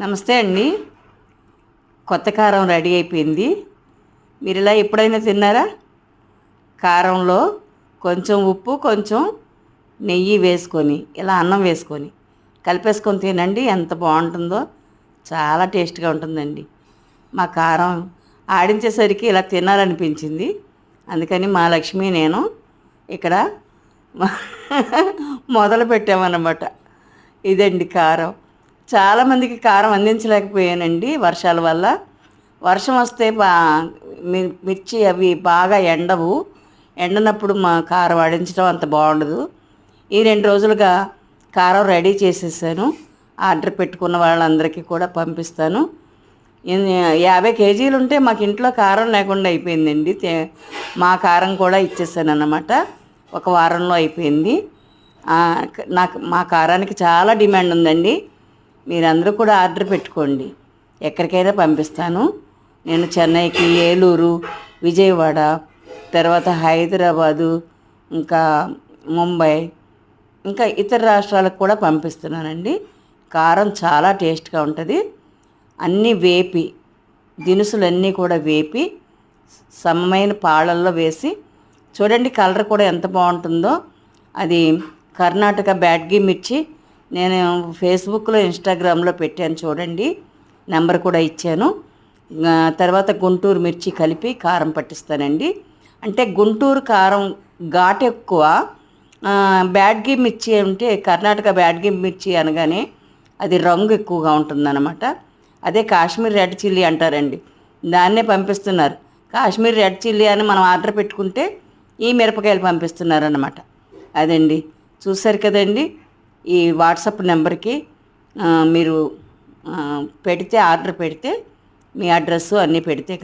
నమస్తే అండి. కొత్త కారం రెడీ అయిపోయింది. మీరు ఇలా ఎప్పుడైనా తిన్నారా? కారంలో కొంచెం ఉప్పు కొంచెం నెయ్యి వేసుకొని ఇలా అన్నం వేసుకొని కలిపేసుకొని తినండి. ఎంత బాగుంటుందో చాలా టేస్ట్గా ఉంటుందండి. మా కారం ఆడించేసరికి ఇలా తినాలనిపించింది. అందుకని మా లక్ష్మి నేను ఇక్కడ మొదలు పెట్టామన్నమాట ఇదండి కారం. చాలామందికి కారం అందించలేకపోయానండి వర్షాల వల్ల. వర్షం వస్తే బా మిర్చి అవి బాగా ఎండవు. ఎండనప్పుడు మా కారం ఆడించడం అంత బాగుండదు. ఈ రెండు రోజులుగా కారం రెడీ చేసేసాను. ఆర్డర్ పెట్టుకున్న వాళ్ళందరికీ కూడా పంపిస్తాను. యాభై కేజీలు ఉంటే మాకు ఇంట్లో కారం లేకుండా అయిపోయిందండి. మా కారం కూడా ఇచ్చేసాను అన్నమాట ఒక వారంలో అయిపోయింది. నాకు మా కారానికి చాలా డిమాండ్ ఉందండి. మీరందరూ కూడా ఆర్డర్ పెట్టుకోండి. ఎక్కడికైనా పంపిస్తాను. నేను చెన్నైకి ఏలూరు విజయవాడ తర్వాత హైదరాబాదు ఇంకా ముంబై ఇంకా ఇతర రాష్ట్రాలకు కూడా పంపిస్తున్నానండి. కారం చాలా టేస్ట్గా ఉంటుంది. అన్నీ వేపి దినుసులన్నీ కూడా వేపి సమమైన పాలల్లో వేసి చూడండి కలర్ కూడా ఎంత బాగుంటుందో. అది కర్ణాటక బ్యాడ్గి మిర్చి నేను ఫేస్బుక్లో ఇన్స్టాగ్రామ్లో పెట్టాను చూడండి. నెంబర్ కూడా ఇచ్చాను. తర్వాత గుంటూరు మిర్చి కలిపి కారం పట్టిస్తానండి. అంటే గుంటూరు కారం ఘాట్ ఎక్కువ. బ్యాడ్గి మిర్చి అంటే కర్ణాటక బ్యాడ్గి మిర్చి అనగానే అది రంగు ఎక్కువగా ఉంటుందన్నమాట. అదే కాశ్మీర్ రెడ్ చిల్లీ అంటారండి. దాన్నే పంపిస్తున్నారు. కాశ్మీర్ రెడ్ చిల్లీ అని మనం ఆర్డర్ పెట్టుకుంటే ఈ మిరపకాయలు పంపిస్తున్నారన్నమాట. అదండి. చూసారు కదండి. ఈ వాట్సాప్ నెంబర్కి మీరు పెడితే ఆర్డర్ పెడితే మీ అడ్రస్సు అన్నీ పెడితే